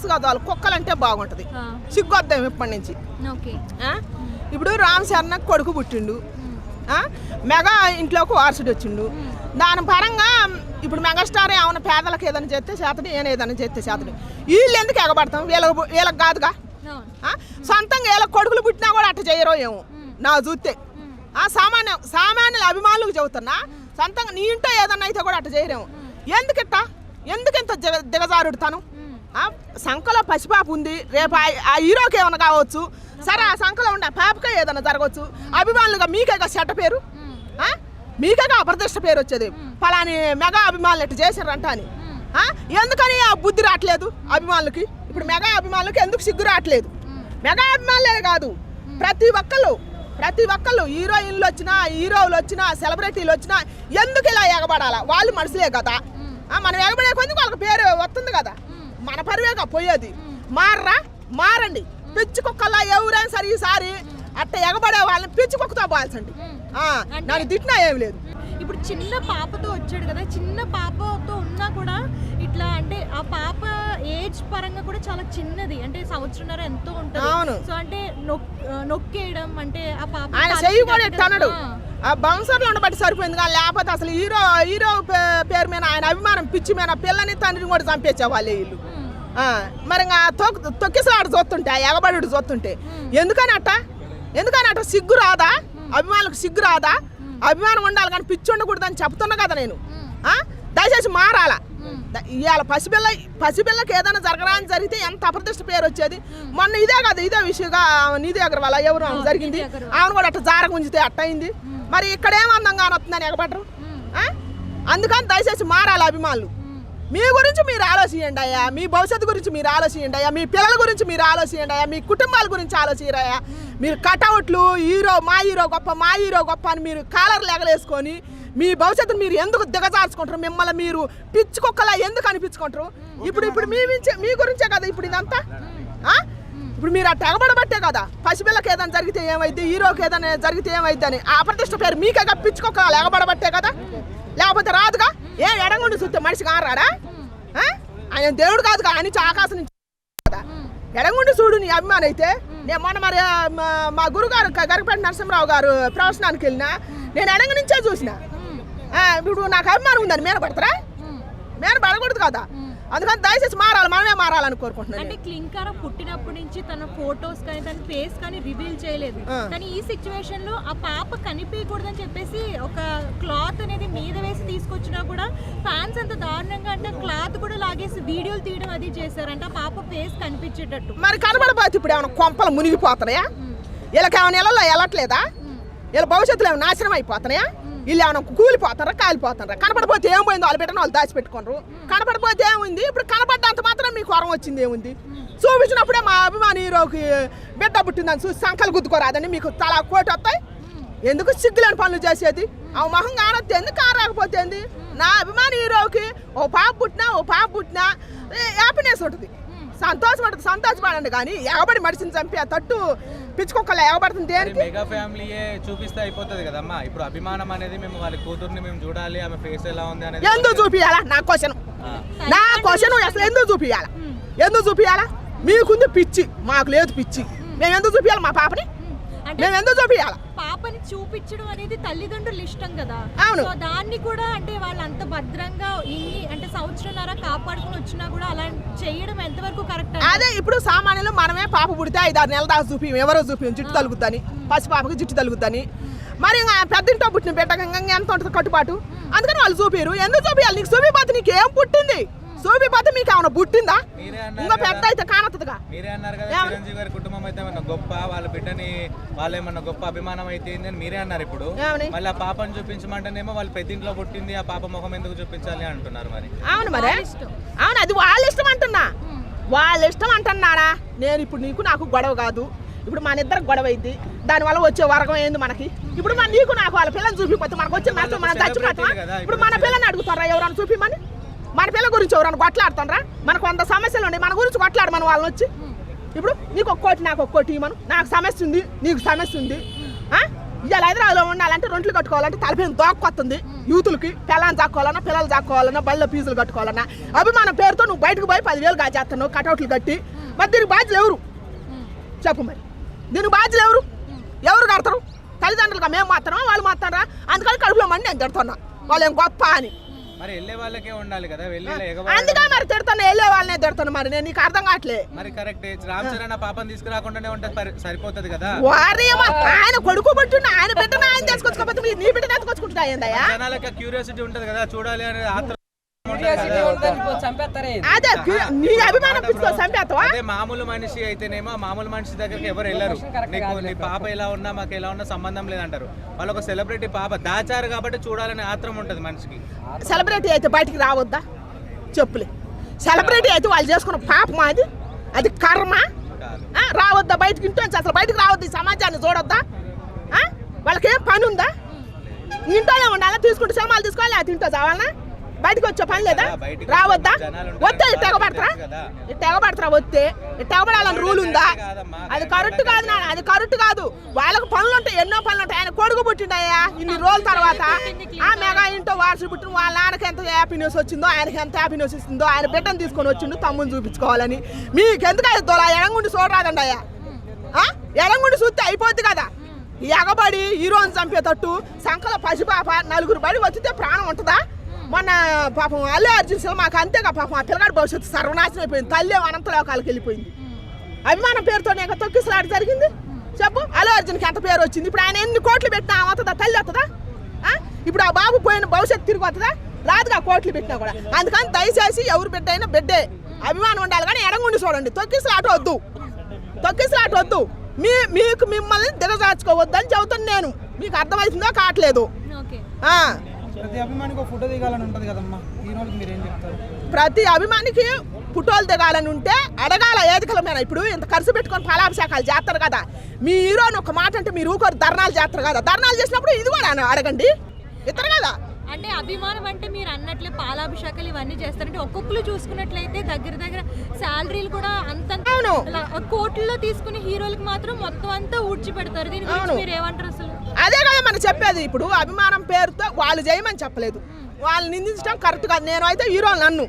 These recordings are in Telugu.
తెలుసు కదా వాళ్ళు. కుక్కలంటే బాగుంటది. సిగ్గొద్దాం ఇప్పటి నుంచి? ఇప్పుడు రామ్ చరణ్ కొడుకు పుట్టిండు? మెగా ఇంట్లోకి వారసుడు వచ్చిండు. దాని పరంగా ఇప్పుడు మెగాస్టార్ ఏమైనా పేదలకు ఏదైనా చేస్తే చేతడు ఈయన ఏదైనా చేస్తే చేతడు. వీళ్ళు ఎందుకు ఎగబడతాం? వీళ్ళకి వీళ్ళకి కాదుగా? సొంతంగా వీళ్ళ కొడుకులు పుట్టినా కూడా అట్ట చేయరో ఏమో? నా చూస్తే ఆ సామాన్య సామాన్యుల అభిమానులకు చెబుతున్నా. సొంతంగా నీ ఇంట్లో ఏదన్నా అయితే కూడా అట్ట చేయరేమో. ఎందుకు ఇట్ట ఎందుకు ఇంత దిగ దిగజారుడు తను? ఆ సంఖలో పసిపాప ఉంది. రేపు ఆ- హీరోకి ఏమైనా కావచ్చు. సరే ఆ సంఖలో ఉండే పాపకే ఏదైనా జరగవచ్చు. అభిమానులుగా మీకేగా చెడ్డ పేరు? ఆ? మీకేగా అప్రదిష్ట పేరు వచ్చేది. పలాని మెగా అభిమానులు ఎట్టు చేశారంట అని? ఎందుకని ఆ బుద్ధి రావట్లేదు అభిమానులకి? ఇప్పుడు మెగా అభిమానులకి ఎందుకు సిగ్గు రావట్లేదు? మెగా అభిమానులే కాదు. ప్రతి ఒక్కళ్ళు ప్రతి ఒక్కళ్ళు హీరోయిన్లు వచ్చినా హీరోలు వచ్చినా సెలబ్రిటీలు వచ్చినా ఎందుకు ఇలా ఎగబడాలా వాళ్ళు మనుషులే కదా. మనం ఎగబడే కొందుకు వాళ్ళకి పేరు వస్తుంది కదా. మన పరివేగా పోయేది. మారరా మారండి. పిచ్చి కుక్కల్లా ఎవరైనా సరే ఈసారి అట్ట ఎగబడే వాళ్ళని పిచ్చి కుక్కతో ఆ, నాకు తిట్టినా ఏం లేదు. ఇప్పుడు చిన్న పాపతో వచ్చాడు కదా చిన్న పాపతో ఉన్నా కూడా ఇట్లా అంటే ఆ పాప ఏజ్ పరంగా కూడా చాలా చిన్నది. అంటే సంవత్సరంన్నర ఎంతో. ఉంటుంది. సో అంటే నొక్- నొక్కేయడం అంటే ఆ పాప ఆయన చెయ్యి కూడా ఆ. బౌన్సర్లు ఉండబట్టి సరిపోయింది కానీ లేకపోతే అసలు హీరో హీరో పేరు మీద ఆయన అభిమానం పిచ్చి మీద పిల్లని తండ్రిని కూడా చంపేసే వాళ్ళే. ఆ, మరి ఇంకా తొక్ తొక్కిసలాడు చూస్తుంటే ఆ ఎగబడి చూస్తుంటే ఎందుకని అట్ట ఎందుకని అట్ట సిగ్గు రాదా? అభిమానులకు సిగ్గు రాదా? అభిమానం ఉండాలి కానీ పిచ్చి ఉండకూడదని చెప్తున్నా కదా నేను? దయచేసి మారాలా? ఇవాళ పసిపిల్ల పసిపిల్లకి ఏదైనా జరగడానికి జరిగితే ఎంత అప్రతిష్ట పేరు వచ్చేది? మొన్న ఇదే కదా ఇదే విషయంగా నిధి అగర్వాల్ ఎవరు ఆమె జరిగింది. ఆమెను కూడా అట్ట జారక ఉంచితే అట్ట అయింది మరి ఇక్కడ ఏం అందంగా వస్తుందని ఎగబడరు? అందుకని దయచేసి మారాలి అభిమానులు. మీ గురించి మీరు ఆలోచించండి అయ్యా. మీ భవిష్యత్తు గురించి మీరు ఆలోచించండి అయ్యా. మీ పిల్లల గురించి మీరు ఆలోచించండి అయ్యా. మీ కుటుంబాల గురించి ఆలోచించరయ్యా మీరు కటౌట్లు హీరో మా హీరో గొప్ప మా హీరో గొప్ప అని మీరు కాలర్లు ఎగలేసుకొని మీ భవిష్యత్తును మీరు ఎందుకు దిగజార్చుకుంటారు? మిమ్మల్ని మీరు పిచ్చుకొక్కలా ఎందుకు అనిపించుకుంటారు? ఇప్పుడు ఇప్పుడు మీ గురించే మీ గురించే కదా ఇప్పుడు ఇదంతా? ఇప్పుడు మీరు అట్ట ఎగబడబట్టే కదా. పసిపిల్లకి ఏదైనా జరిగితే ఏమైంది హీరోకి ఏదైనా జరిగితే ఏమైంది అని. ఆ ప్రతిష్ట పేరు మీకే పిచ్చుకొక్కలా ఎగబడబట్టే కదా. లేకపోతే రాదుగా? ఏ ఎడంగుండి చూస్తే మనిషి కారాడా ఆ? ఆయన దేవుడు కాదుగా ఆయన నుంచి ఆకాశం నుంచి కదా. ఎడంగుండి చూడు నీ అభిమాని అయితే. నేను మొన్న మరి ఆ, మా- గురుగారు గరిపేట నరసింహరావు గారు ప్రవచనానికి వెళ్ళినా నేను ఎడంగు నుంచే చూసిన. ఆ, ఇప్పుడు నాకు అభిమానం ఉందని మీద పడతారా మీద పడకూడదు కదా అందుకని దయచేసి మారాలి మనమే మారాలని కోరుకుంటున్నాను అంటే క్లింకార పుట్టినప్పటి నుంచి తన ఫొటోస్ కానీ తన ఫేస్ కానీ రివీల్ చేయలేదు. కానీ ఈ సిచ్యువేషన్లో ఆ పాప కనిపించకూడదని చెప్పేసి ఒక క్లాత్ అనేది మీద వేసి తీసుకొచ్చినా కూడా ఫ్యాన్స్ అంత దారుణంగా అంటే క్లాత్ కూడా లాగేసి వీడియోలు తీయడం అది చేశారంటే. ఆ పాప ఫేస్ కనిపించేటట్టు. మరి కనబడపోతే ఇప్పుడు ఏమైనా కొంపలు మునిగిపోతున్నాయా? వీళ్ళకి ఏమైనా నెలలో వెళ్ళట్లేదా? వీళ్ళ భవిష్యత్తులో ఏమైనా నాశనం అయిపోతున్నాయా? వీళ్ళు ఏమైనా కూలిపోతారా కాలిపోతారా కనపడిపోతే ఏం పోయిందో వాళ్ళు పెట్టిన వాళ్ళు దాచిపెట్టుకోరు కనపడిపోతే ఏముంది? ఇప్పుడు కనపడ్డంత మాత్రం మీకు వరం వచ్చింది ఏముంది? చూపించినప్పుడే మా అభిమాని హీరోకి బిడ్డ పుట్టిందని చూసి సంకలు గుద్దుకోరాదని మీకు తలా కోటి వస్తాయి. ఎందుకు సిగ్గులేని పనులు చేసేది? ఆ మొహం కానొస్తే ఎందుకు కారాకపోతే నా అభిమాని హీరోకి ఓ పాప పుట్టినా ఓ పాప పుట్టినా హ్యాపీనెస్ ఉంటుంది. సంతోషం ఉంటుంది సంతోషపడండి కానీ ఎగబడి మనిషిని చంపే తట్టు పిచ్చుకొక్కలు ఎగబడుతుంది మరి దేనికి? మెగా ఫ్యామిలీయే చూపిస్తే అయిపోతుంది కదమ్మా. ఇప్పుడు అభిమానం అనేది మేము వాళ్ళ కూతుర్ని మేము చూడాలి ఆమె ఫేస్ ఎలా ఉంది అనేది ఎందుకు చూపియాలా? నా క్వశ్చన్. ఆ. నా క్వశ్చన్ అసలు ఎందుకు చూపియాలా? ఎందుకు చూపియాలా? మీకుంది పిచ్చి మాకు లేదు పిచ్చి. మేము ఎందుకు చూపియాలి మా పాపని? మేము ఎందుకు చూపియాలా పాపని చూపించడం అనేది తల్లిదండ్రులు ఇష్టం కదా. అవును. దాన్ని కూడా అంటే వాళ్ళు అంత భద్రంగా ఇన్ని అంటే సంవత్సరంన్నర కాపాడుకుని వచ్చినా కూడా అలా చేయడం ఎంతవరకు కరెక్ట్ అదే ఇప్పుడు సామాన్యులు మనమే పాప పుడితే ఐదు ఆరు నెలల దాకా చూపి ఎవరో చూపి జుట్టు తలుగుద్దని పసి పాపకి జుట్టు తలుగుద్దని. మరి పెద్దింటో పుట్టిన బిడ్డకి ఇంకా ఎంత ఉంటుంది కట్టుబాటు? అందుకని వాళ్ళు చూపిరు ఎందుకు చూపియాలి నీకు చూపిపోతే నీకు ఏం పుట్టింది? చూపిపోతే మీకు ఏమైనా పుట్టిందా? ఇంకా. పెద్ద అయితే కానత్తదుగా. మీరే అన్నారు కదా? చిరంజీవి గారి కుటుంబం అయితే ఏమన్నా గొప్ప వాళ్ళ బిడ్డని వాళ్ళు ఏమన్నా గొప్ప అభిమానం అయితే అని మీరే అన్నారు ఇప్పుడు? మళ్ళీ ఆ పాపను చూపించమంటేనేమో వాళ్ళు పెద్దింట్లో పుట్టింది ఆ పాప ముఖం ఎందుకు చూపించాలి అంటున్నారు మరి. అవును మరి. అవును అది వాళ్ళ ఇష్టం అంటున్నా. వాళ్ళ ఇష్టం అంటున్నాడా? నేను ఇప్పుడు నీకు నాకు గొడవ కాదు. ఇప్పుడు మన ఇద్దరికి గొడవ అయింది. దానివల్ల వచ్చే వరకం ఏంది మనకి? ఇప్పుడు మన నీకు నాకు వాళ్ళ పిల్లని చూపిపోతే మనకు వచ్చే నష్టం మనం చచ్చిపోతామా? కదా, ఇప్పుడు మన పిల్లని అడుగుతారా ఎవరైనా చూపిమని మన పిల్ల గురించి ఎవరైనా కొట్లాడుతారా మనకు వంద సమస్యలు ఉన్నాయి. మన గురించి కొట్లాడు మన వాళ్ళని వచ్చి ఇప్పుడు నీకు ఒక కోటి నాకు ఒక కోటి ఇవ్వను నాకు సమస్య ఉంది నీకు సమస్య ఉంది? ఇవాళ హైదరాబాద్లో ఉండాలంటే రొంట్లు కట్టుకోవాలంటే తలపైన దోక్కొస్తుంది యూతులకి పిల్లల్ని చాక్కోవాలన్నా పిల్లలు చాక్కోవాలన్నా బళ్ళ ఫీజులు కట్టుకోవాలన్నా. అభిమానం పేరుతో నువ్వు బయటకు పోయి పదివేలు కాజేస్తున్నావు కటౌట్లు కట్టి. మరి దీనికి బాధ్యులు ఎవరు? చెప్పు మరి. దీనికి బాధ్యులు ఎవరు? ఎవరు కడతారు? తల్లిదండ్రులుగా మేము మాత్రమా? వాళ్ళు మాత్రరా అందుకని కడుపులో మండి నేను తిడుతున్నా. వాళ్ళు ఏం గొప్ప అని. మరి వెళ్ళే వాళ్ళకే ఉండాలి కదా వెళ్ళి అందుకే మరి తిడుతున్నా వెళ్ళే వాళ్ళనే తిడుతున్నా మరి నేను నీకు అర్థం కావట్లే. మరి కరెక్ట్ రామ్ చరణ్ పాపని తీసుకురాకుండానే ఉంటే పరి- సరిపోతది కదా? వారి ఆయన కొడుకు పుట్టిన ఆయన బిడ్డను ఆయన తీసుకొచ్చుకోకపోతే నీ బిడ్డ తీసుకొచ్చుకుంటా ఏందయ్యా? జనాలకి క్యూరియాసిటీ ఉంటది కదా చూడాలి అనేది అదే నీ అభిమానం పిచ్చుకో చంపేస్తావా? అదే మామూలు మనిషి అయితేనేమో మామూలు మనిషి దగ్గరికి ఎవరు వెళ్ళరు. నీకు నీ పాప. ఎలా ఉన్నా మాకు ఎలా ఉన్నా సంబంధం లేదంటారు. వాళ్ళు ఒక సెలబ్రిటీ పాప దాచారు కాబట్టి చూడాలనే ఆత్రం ఉంటది మనిషికి. సెలబ్రిటీ అయితే బయటికి రావద్దా? చెప్పులే. సెలబ్రిటీ అయితే వాళ్ళు చేసుకున్న పాపం అది. అది కర్మ. రావద్దా బయటికి? ఇంటి నుంచి అసలు బయటికి రావద్దు? ఈ సమాజాన్ని చూడొద్దా? ఆ? వాళ్ళకి ఏం పని ఉందా? ఇంట్లోనే ఉండాలా? తీసుకుంటే సినిమాలు తీసుకోవాలి? అది ఇంట్లో చావాలనా బయటకు వచ్చే పని లేదా రావద్దా వస్తే. ఇటు ఎగబడతారా వస్తే ఇటు ఎగబడాలని రూల్ ఉందా? అది కరెక్ట్ కాదు నాన్న. అది కరెక్ట్ కాదు. వాళ్ళకు పనులు ఉంటాయి ఎన్నో పనులు ఉంటాయి ఆయన కొడుకు పుట్టిండయ్యా ఇన్ని రోజుల తర్వాత. ఆ మెగా ఇంట్లో వారసుడు పుట్టిన వాళ్ళ నాన్నకి ఎంత హ్యాపీనెస్ వచ్చిందో ఆయనకి ఎంత హ్యాపీనెస్ వచ్చిందో ఆయన బిడ్డను తీసుకొని వచ్చిండు తమ్ముని చూపించుకోవాలని. మీకు ఎందుకు అది తోలా ఎడంగుండి చూడరాదండి అయ్యా ఆ? ఎడంగుండి చూస్తే అయిపోద్ది కదా. ఎగబడి హీరోని చంపేటట్టు సంకల పసిపాప నలుగురు బడి వచ్చితే ప్రాణం ఉంటుందా? మొన్న పాపం అల్లు అర్జున్ సినిమాకి అంతేగా పాపం. ఆ పిల్లగాడి భవిష్యత్తు సర్వనాశనం అయిపోయింది. తల్లి అనంతలోకాలకు వెళ్ళిపోయింది. అభిమానం పేరుతోనే తొక్కిసలాట జరిగింది. చెప్పు అల్లు అర్జున్కి ఎంత పేరు వచ్చింది? ఇప్పుడు ఆయన ఎన్ని కోట్లు పెట్టినా అవుతుందా తల్లి వస్తుందా? ఇప్పుడు ఆ బాబు పోయిన భవిష్యత్తు తిరిగి వస్తుందా? రాదుగా కోట్లు పెట్టినా కూడా. అందుకని దయచేసి ఎవరు బిడ్డ అయినా బిడ్డే. అభిమానం ఉండాలి కానీ ఎడంగుండి చూడండి. తొక్కిసలాట వద్దు. తొక్కిసలాట వద్దు. మీ మీకు మిమ్మల్ని దిగజార్చుకోవద్దని చెబుతాను నేను. మీకు అర్థమవుతుందో కావట్లేదు? ప్రతి అభిమానికి ఫోటో దిగాలని ఉంటుంది కదమ్మా. ఈ రోజుకి మీరు ఏం చెప్తారు? ప్రతి అభిమానికి పుటోలు దిగాలని ఉంటే అడగాల ఏదికలమైన ఇప్పుడు ఇంత ఖర్చు పెట్టుకొని ఫలాభిషేకాలు చేస్తారు కదా. మీ హీరోని ఒక మాట అంటే మీరు ఊరుకోరు ధర్నాలు చేస్తారు కదా. ధర్నాలు చేసినప్పుడు ఇది కూడా అడగండి. ఇతరు కదా. అంటే అభిమానం అంటే మీరు అన్నట్లే పాలాభిషేకాలు ఇవన్నీ చేస్తారంటే ఒక్కొక్కరు చూసుకున్నట్లయితే దగ్గర దగ్గర శాలరీలు కూడా అంత. కోట్లలో తీసుకునే హీరోలకు మాత్రం మొత్తం అంతా ఊడ్చి పెడతారు. దీని గురించి. మీరు ఏమంటారు అసలు? అదే కదా మనం చెప్పేది. ఇప్పుడు అభిమానం పేరుతో వాళ్ళు చేయమని చెప్పలేదు. వాళ్ళు నిందించడం కరెక్ట్ కాదు. నేను అయితే హీరో నన్ను.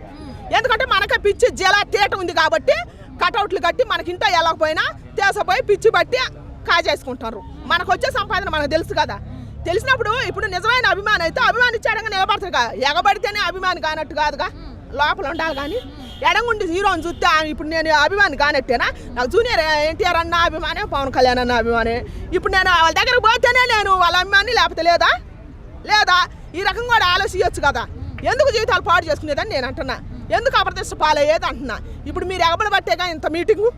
ఎందుకంటే మనకే పిచ్చి జల తేట ఉంది కాబట్టి కటౌట్లు కట్టి మనకి ఇంట్లో వెళ్ళకపోయినా తేసపోయి పిచ్చి బట్టి కాజేసుకుంటారు. మనకు వచ్చే సంపాదన మనకు తెలుసు కదా. తెలిసినప్పుడు ఇప్పుడు నిజమైన అభిమానం అయితే అభిమానించాడంగా నిలబడతారు కదా. ఎగబడితేనే అభిమాని కానట్టు కాదుగా. లోపల ఉండాలి కానీ. ఎడంగుండి హీరోని చూస్తే ఇప్పుడు నేను అభిమాని కానట్టేనా? నాకు జూనియర్ ఎన్టీఆర్ అన్న అభిమానే పవన్ కళ్యాణ్ అన్న అభిమానే. ఇప్పుడు నేను వాళ్ళ దగ్గరకు పోతేనే నేను వాళ్ళ అభిమాని లేకపోతే లేదా? లేదా? ఈ రకంగా కూడా ఆలోచించవచ్చు కదా. ఎందుకు జీవితాలు పాడు చేసుకునేదని నేను అంటున్నా. ఎందుకు అప్రతిష్ట పాలయ్యేది అంటున్నా. ఇప్పుడు మీరు ఎగబడి పట్టేగా ఇంత మీటింగు?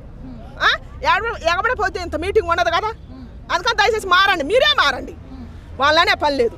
ఎగబడిపోతే ఇంత మీటింగ్ ఉండదు కదా. అందుకని దయచేసి మారండి. మీరే మారండి. వాళ్ళనే పని లేదు.